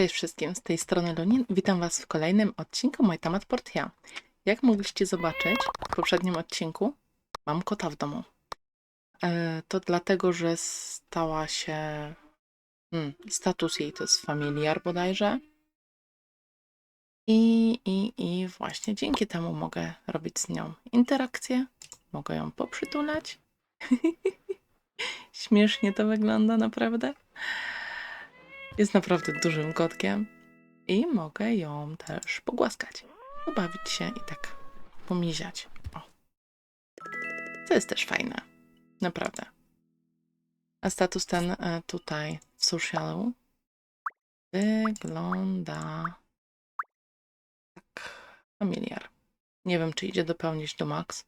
Cześć wszystkim, z tej strony Lunin. Witam Was w kolejnym odcinku Mój Temat Portia. Jak mogliście zobaczyć w poprzednim odcinku, mam kota w domu. E, to dlatego, że stała się... Hmm, status jej to jest familiar bodajże. I, i, I właśnie dzięki temu mogę robić z nią interakcję. Mogę ją poprzytulać. Śmiesznie to wygląda naprawdę. Jest naprawdę dużym kotkiem i mogę ją też pogłaskać, pobawić się i tak pomiziać. O. To jest też fajne. Naprawdę. A status ten e, tutaj w socialu wygląda tak. Familiar. Nie wiem, czy idzie dopełnić do max.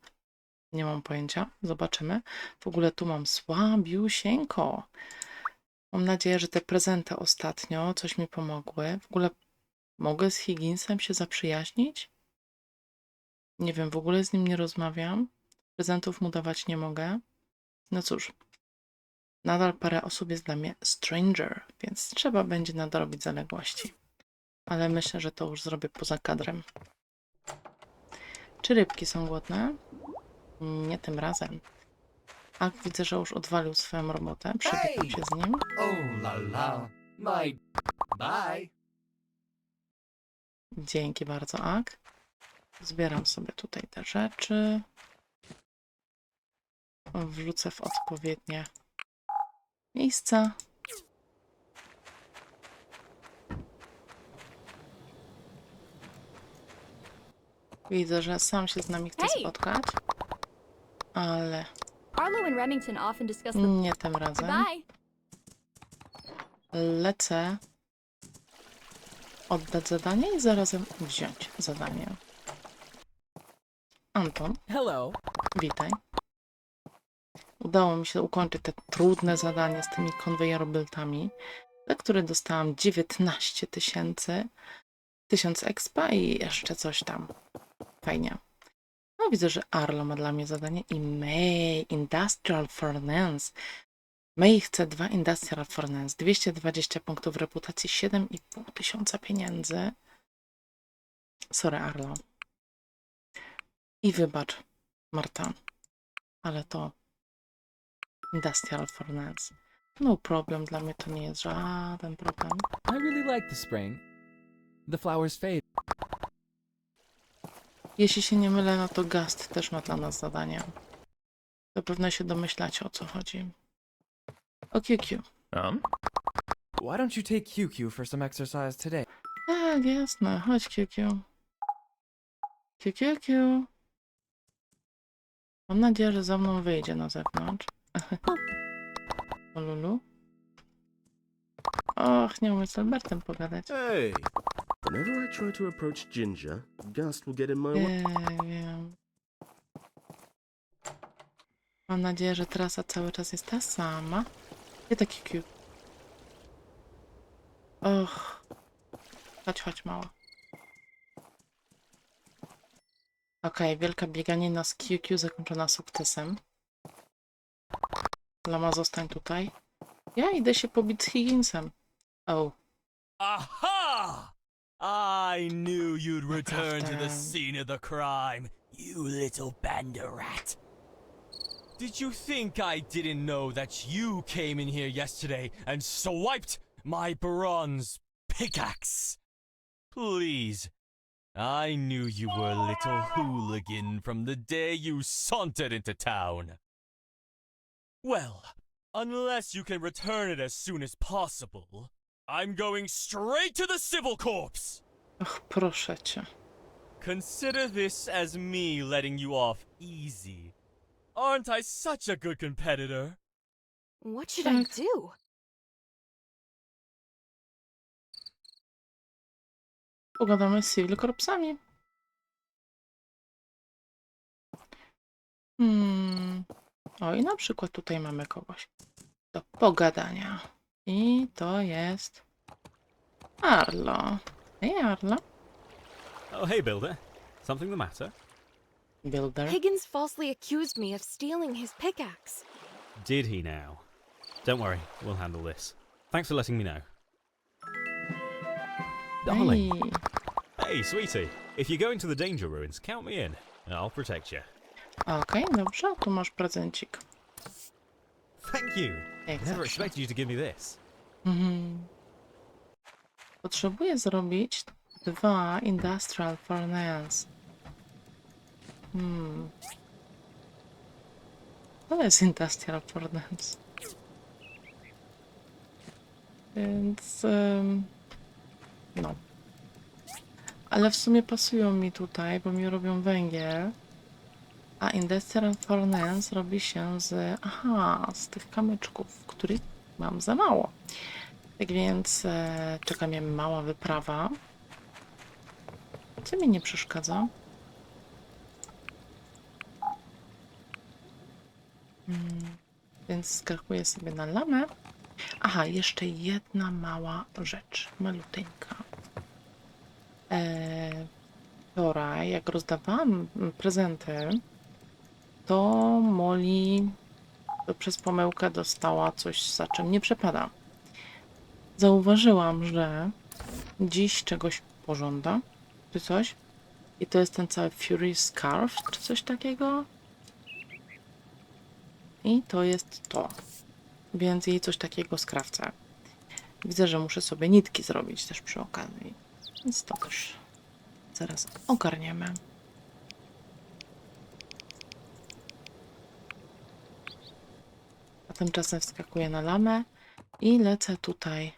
Nie mam pojęcia. Zobaczymy. W ogóle tu mam słabiusieńko. Mam nadzieję, że te prezenty ostatnio coś mi pomogły. W ogóle mogę z Higginsem się zaprzyjaźnić? Nie wiem, w ogóle z nim nie rozmawiam. Prezentów mu dawać nie mogę. No cóż, nadal parę osób jest dla mnie stranger, więc trzeba będzie nadrobić zaległości. Ale myślę, że to już zrobię poza kadrem. Czy rybki są głodne? Nie tym razem. Ak widzę, że już odwalił swoją robotę. Hej! się z nim. Oh la la. My. Bye. Dzięki bardzo, Ak. Zbieram sobie tutaj te rzeczy. Wrzucę w odpowiednie miejsca. Widzę, że sam się z nami chce spotkać, ale Arlo and Remington often discuss the nie tym razem. Bye. lecę oddać zadanie i zarazem wziąć zadanie. Anton, Hello. witaj. Udało mi się ukończyć te trudne zadanie z tymi konwejerobyltami, za które dostałam 19 tysięcy, 1000 expa i jeszcze coś tam. Fajnie. No widzę, że Arlo ma dla mnie zadanie i May Industrial Furnace. May chce dwa Industrial Furnace, 220 punktów reputacji, 7,5 tysiąca pieniędzy. Sorry, Arlo. I wybacz, Marta, ale to Industrial Furnace. No problem, dla mnie to nie jest żaden problem. I really like the spring. The flowers fade. Jeśli się nie mylę, no to Gast też ma dla nas zadanie. Zapewne się domyślacie o co chodzi. O QQ. Um? Why don't you take QQ for some exercise today? Tak, jasne. Chodź, QQ. QQQ. Mam nadzieję, że za mną wyjdzie na zewnątrz. O Lulu. Och, nie umiem z Albertem pogadać. Hey! Whenever I try to approach Ginger, Gust will get in my way. Nie wiem. Mam nadzieję, że trasa cały czas jest ta sama. Nie taki QQ. Och. Chodź, chodź, mała. Okej, wielka bieganina z QQ zakończona sukcesem. Lama, zostań tutaj. Ja idę się pobić z Higginsem. Oh, Aha! I knew you'd return to the scene of the crime, you little banda rat. Did you think I didn't know that you came in here yesterday and swiped my bronze pickaxe? Please. I knew you were a little hooligan from the day you sauntered into town. Well, unless you can return it as soon as possible, I'm going straight to the civil corpse. och, proszę cię. Consider this as me letting you off easy. Aren't I such a good competitor? What should I do? Pogadamy z Civil Corpsami. Hmm. O, i na przykład tutaj mamy kogoś do pogadania. I to jest Arlo. Hej, Arlo. Oh, hey, Builder. Something the matter? Builder. Higgins falsely accused me of stealing his pickaxe. Did he now? Don't worry, we'll handle this. Thanks for letting me know. Darling. Ej, Hey, sweetie. If you're going to the Danger Ruins, count me in. I'll protect you. Okej, dobrze, tu masz prezencik. Thank you. Jak Never expected you to give me this. Mhm. Potrzebuję zrobić dwa Industrial Furnace. Hmm. To jest Industrial Furnace. Więc... ym, no. Ale w sumie pasują mi tutaj, bo mi robią węgiel. A Industrial Furnace robi się z... Aha, z tych kamyczków, których mam za mało. Tak więc e, czeka mnie mała wyprawa. Co mi nie przeszkadza? Mm, więc skakuję sobie na lamę. Aha, jeszcze jedna mała rzecz, maluteńka. E, wczoraj, jak rozdawałam prezenty, to Molly przez pomyłkę dostała coś, za czym nie przepada zauważyłam, że dziś czegoś pożąda, czy coś. I to jest ten cały Fury Scarf, czy coś takiego. I to jest to. Więc jej coś takiego skrawcę. Widzę, że muszę sobie nitki zrobić też przy okazji. Więc to też zaraz ogarniemy. Tymczasem wskakuję na lamę i lecę tutaj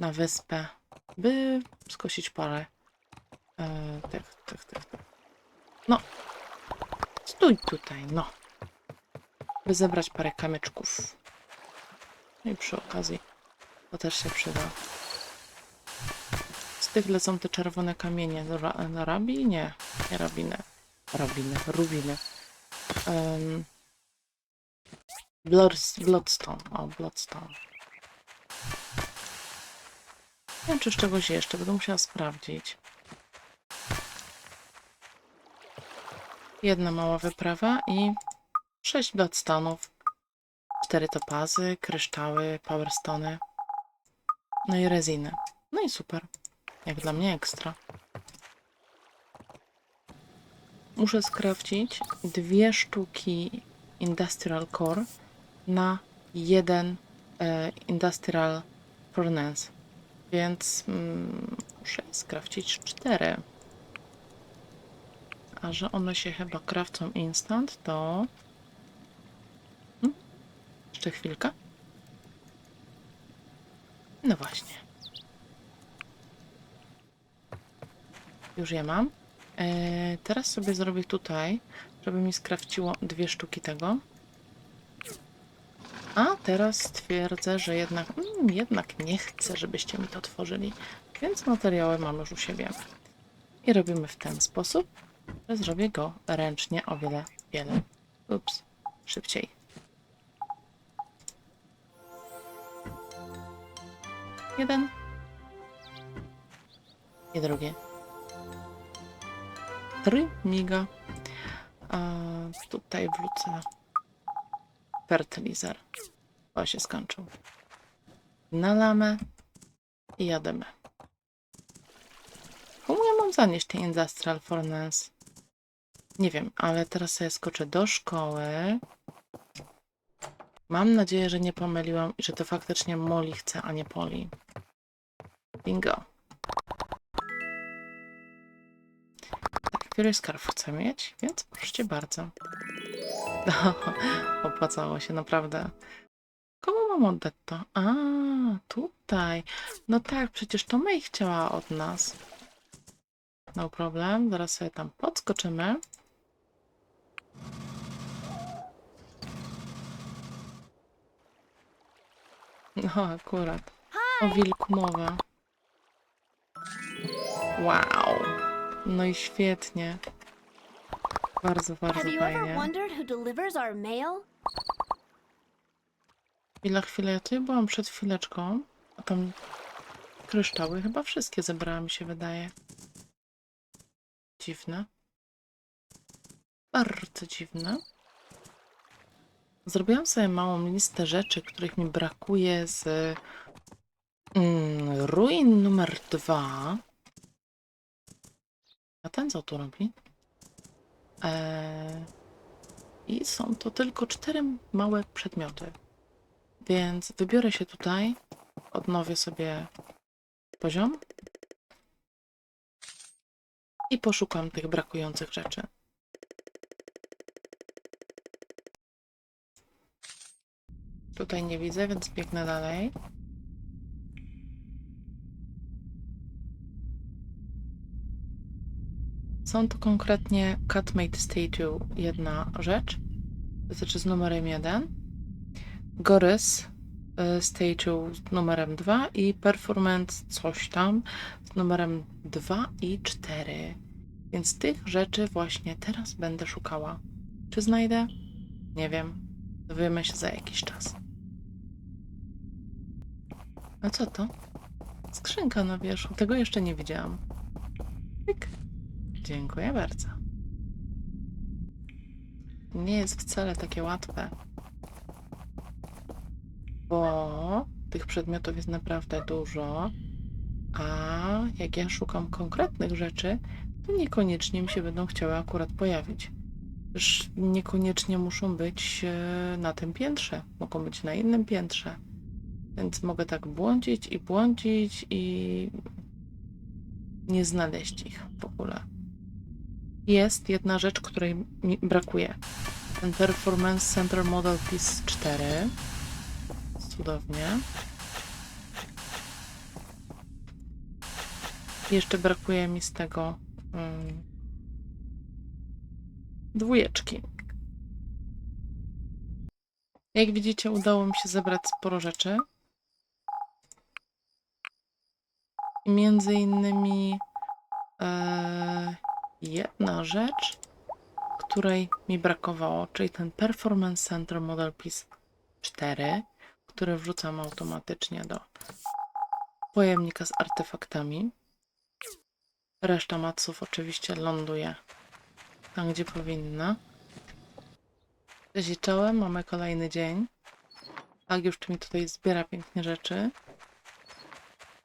na wyspę, by skosić parę e, tych, tych, tych, tych. No, stój tutaj, no. By zebrać parę kamyczków. No i przy okazji to też się przyda. Z tych lecą te czerwone kamienie. Na rabi? Nie, nie rabiny. Rabiny, rubiny. Um, Bloodstone. O, Bloodstone. Nie wiem, czy z czegoś jeszcze. Będę musiała sprawdzić. Jedna mała wyprawa i sześć Bloodstone'ów. Cztery topazy, kryształy, powerstony. No i reziny. No i super. Jak dla mnie ekstra. Muszę skrawcić dwie sztuki Industrial Core na jeden e, Industrial Furnace. Więc mm, muszę skrawcić cztery. A że one się chyba krawcą instant, to... Hmm? Jeszcze chwilkę. No właśnie. Już je mam. E, teraz sobie zrobię tutaj, żeby mi skrawciło dwie sztuki tego. A teraz stwierdzę, że jednak, mm, jednak nie chcę, żebyście mi to tworzyli. Więc materiały mam już u siebie. I robimy w ten sposób, że zrobię go ręcznie o wiele, wiele. Ups, szybciej. Jeden. I drugie. Trzy miga. A tutaj wrócę fertylizer. O, się skończył. Na lamę i jademy. Komu ja mam zanieść ten Industrial Furnace? Nie wiem, ale teraz sobie skoczę do szkoły. Mam nadzieję, że nie pomyliłam i że to faktycznie Molly chce, a nie Poli. Bingo. Tak, Fury Scarf chcę mieć, więc proszę bardzo. Opłacało się, naprawdę. Komu mam oddać to? A, tutaj. No tak, przecież to May chciała od nas. No problem, zaraz sobie tam podskoczymy. No, akurat. O wilku mowa. Wow. No i świetnie. Bardzo, bardzo Have you ever fajnie. wondered who delivers our mail? Chwila, chwilę, ja tutaj byłam przed chwileczką, a tam kryształy chyba wszystkie zebrałam, mi się wydaje. Dziwne. Bardzo dziwne. Zrobiłam sobie małą listę rzeczy, których mi brakuje z Mm, ruin numer dwa. A ten co tu robi? Eee, I są to tylko cztery małe przedmioty. Więc wybiorę się tutaj, odnowię sobie poziom i poszukam tych brakujących rzeczy. Tutaj nie widzę, więc biegnę dalej. Są to konkretnie Cutmate Statue jedna rzecz, to znaczy z numerem 1, Gorys y, Statue z numerem 2 i Performance coś tam z numerem 2 i 4. Więc tych rzeczy właśnie teraz będę szukała. Czy znajdę? Nie wiem. Dowiemy się za jakiś czas. A co to? Skrzynka na wierzchu. Tego jeszcze nie widziałam. Dziękuję bardzo. Nie jest wcale takie łatwe. Bo tych przedmiotów jest naprawdę dużo. A jak ja szukam konkretnych rzeczy, to niekoniecznie mi się będą chciały akurat pojawić. Też niekoniecznie muszą być e, na tym piętrze. Mogą być na innym piętrze. Więc mogę tak błądzić i błądzić i nie znaleźć ich w ogóle. Jest jedna rzecz, której mi brakuje. Ten Performance Center Model Piece 4. Cudownie. Jeszcze brakuje mi z tego mm, dwójeczki. Jak widzicie, udało mi się zebrać sporo rzeczy. Między innymi e, jedna rzecz, której mi brakowało, czyli ten Performance Center Model Piece 4, który wrzucam automatycznie do pojemnika z artefaktami. Reszta maców oczywiście ląduje tam, gdzie powinna. Cześć czołem, mamy kolejny dzień. Tak, już mi tutaj zbiera pięknie rzeczy.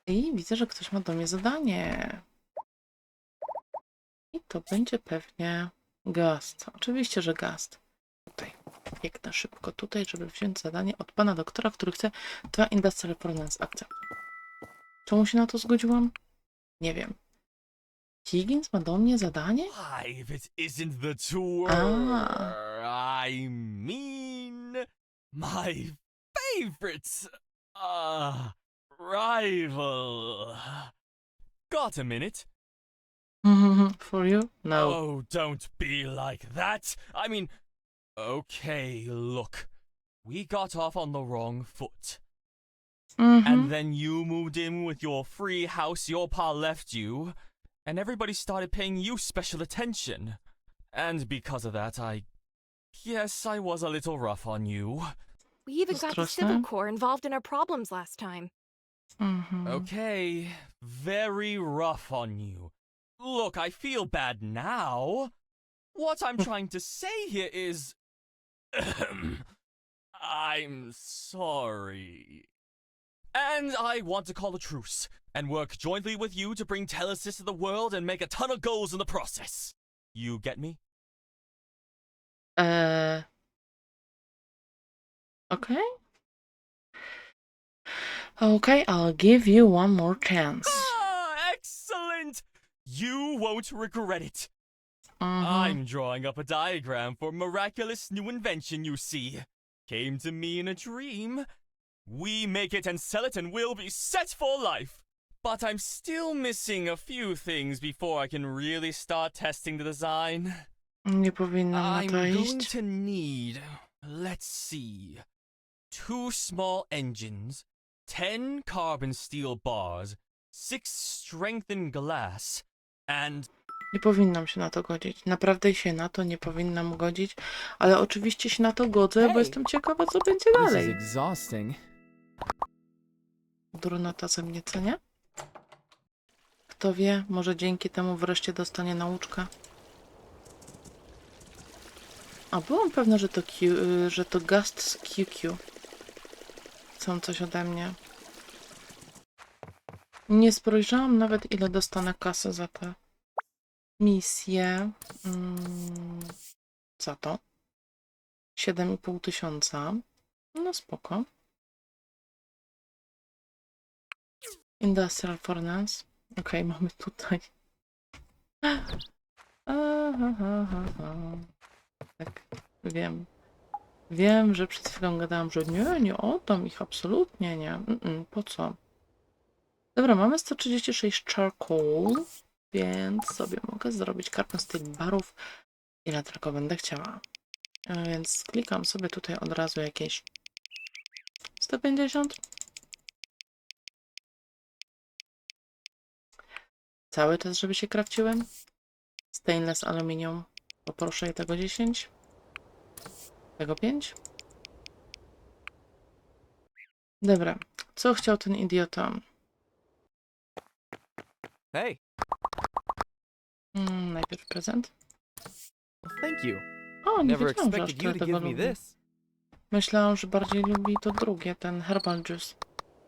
I widzę, że ktoś ma do mnie zadanie. I to będzie pewnie Gast. Oczywiście, że Gast. Tutaj. Biegnę szybko tutaj, żeby wziąć zadanie od pana doktora, który chce dwa Industrial Performance Akcja. Czemu się na to zgodziłam? Nie wiem. Higgins ma do mnie zadanie? If it isn't the tour, Ah. I mean, my favorite, uh, rival. Got a minute? For you? No. Oh, don't be like that. I mean, okay, look. We got off on the wrong foot. Mhm. And then you moved in with your free house your pa left you, and everybody started paying you special attention. And because of that, I guess I was a little rough on you. We even got the Civil Straszne. Corps involved in our problems last time. Mhm. Okay, very rough on you. Look, I feel bad now. What I'm trying to say here is. I'm sorry. And I want to call a truce and work jointly with you to bring Telesis to the world and make a ton of goals in the process. You get me? Eee. Okay. Okay, I'll give you one more chance. You won't regret it. Mhm. I'm drawing up a diagram for miraculous new invention you see. Came to me in a dream. We make it and sell it and we'll be set for life. But I'm still missing a few things before I can really start testing the design. Nie powinno I'm to going iść. to need, let's see, two small engines, ten carbon steel bars, six strengthened glass, and Nie powinnam się na to godzić. Naprawdę się na to nie powinnam godzić, ale oczywiście się na to godzę, bo jestem ciekawa, co będzie This is dalej. exhausting. Durnota ze mnie, co nie? Kto wie, może dzięki temu wreszcie dostanie nauczkę. A byłam pewna, że to, Q, y, że to Gast z QQ. Chcą coś ode mnie. Nie spojrzałam nawet, ile dostanę kasy za tę misję. Mm, za to. 7,5 tysiąca. No spoko. Industrial Furnace. Okej, mamy tutaj. Tak, wiem. Wiem, że przed chwilą gadałam, że nie, nie oddam ich, absolutnie nie. Po co? Dobra, mamy 136 charcoal, więc sobie mogę zrobić kartę z tych barów, ile tylko będę chciała. A Więc klikam sobie tutaj od razu jakieś 150. Cały czas, żeby się krawciłem. Stainless aluminium. Poproszę tego 10. Tego 5. Dobra. Co chciał ten idiota? Hey, Mm, najpierw prezent. well, thank you. O, nie Never wiedziałam, że aż expected you tyle to tego give me lubi. this. Myślałam, że bardziej lubi to drugie, ten herbal juice.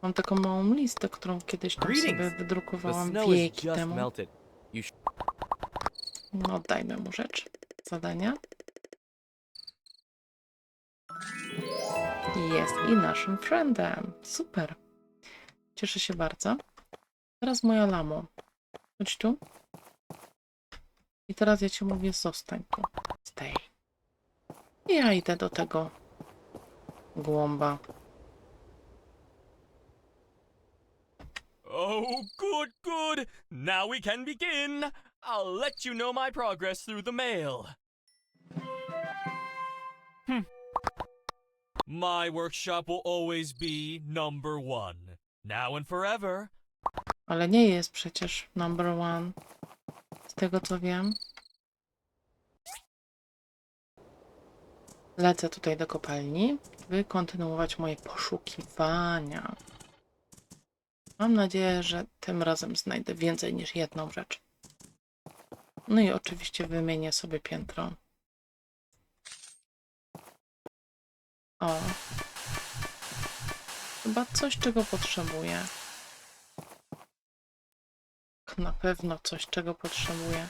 Mam taką małą listę, którą kiedyś tam sobie Greetings. The wydrukowałam snow is wieki just temu. melted. No, oddajmy mu rzecz. Zadania. Jest i naszym friendem. Super. Cieszę się bardzo. Teraz moja lamo. Chodź tu. I teraz ja ci mówię, zostań tu. Stay. I ja idę do tego głąba. Oh, good, good. Now we can begin. I'll let you know my progress through the mail. Hmm. My workshop will always be number one. Now and forever. Ale nie jest przecież number one. Z tego co wiem. Lecę tutaj do kopalni, by kontynuować moje poszukiwania. Mam nadzieję, że tym razem znajdę więcej niż jedną rzecz. No i oczywiście wymienię sobie piętro. O. Chyba coś, czego potrzebuję. Na pewno coś, czego potrzebuję.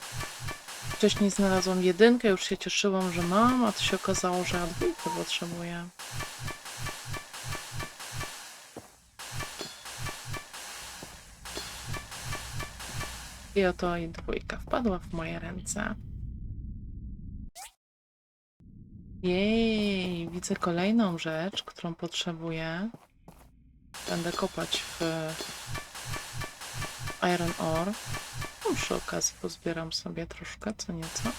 Wcześniej znalazłam jedynkę, już się cieszyłam, że mam, a to się okazało, że ja dwójkę potrzebuję. I oto i dwójka wpadła w moje ręce. Jej, widzę kolejną rzecz, którą potrzebuję. Będę kopać w Iron Ore. No, przy okazji pozbieram sobie troszkę, co nieco.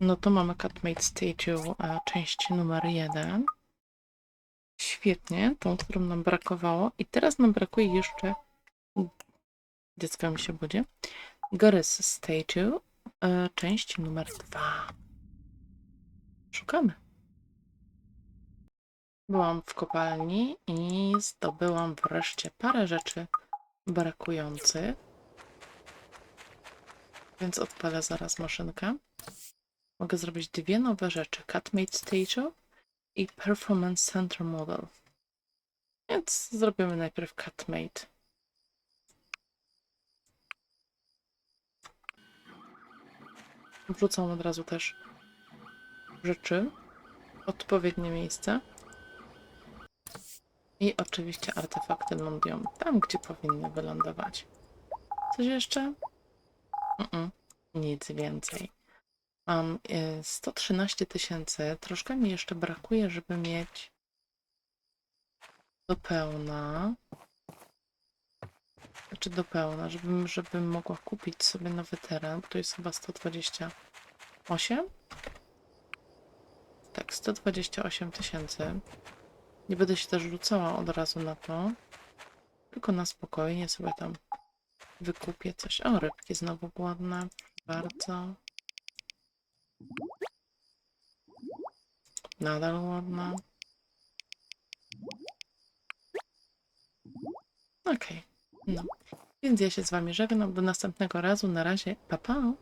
No to mamy Catmate Statue, e, część numer jeden. Świetnie, tą, którą nam brakowało. I teraz nam brakuje jeszcze... Dziecko mi się budzi. Garys Statue, e, część numer dwa. Szukamy. Byłam w kopalni i zdobyłam wreszcie parę rzeczy brakujących. Więc odpalę zaraz maszynkę. Mogę zrobić dwie nowe rzeczy. Catmate Statue i Performance Center Model. Więc zrobimy najpierw Catmate. Wrzucam od razu też rzeczy w odpowiednie miejsce. I oczywiście artefakty lądują tam, gdzie powinny wylądować. Coś jeszcze? Mm-mm, nic więcej. Mam y, 113 tysięcy. Troszkę mi jeszcze brakuje, żeby mieć do pełna. Znaczy do pełna, żebym, żebym mogła kupić sobie nowy teren, to jest chyba 128? Tak, 128 tysięcy. Nie będę się też rzucała od razu na to. Tylko na spokojnie sobie tam wykupię coś. O, rybki znowu głodne. Bardzo. Nadal głodna. Okej. No. Więc ja się z wami żegnam. Do następnego razu. Na razie. Pa, pa.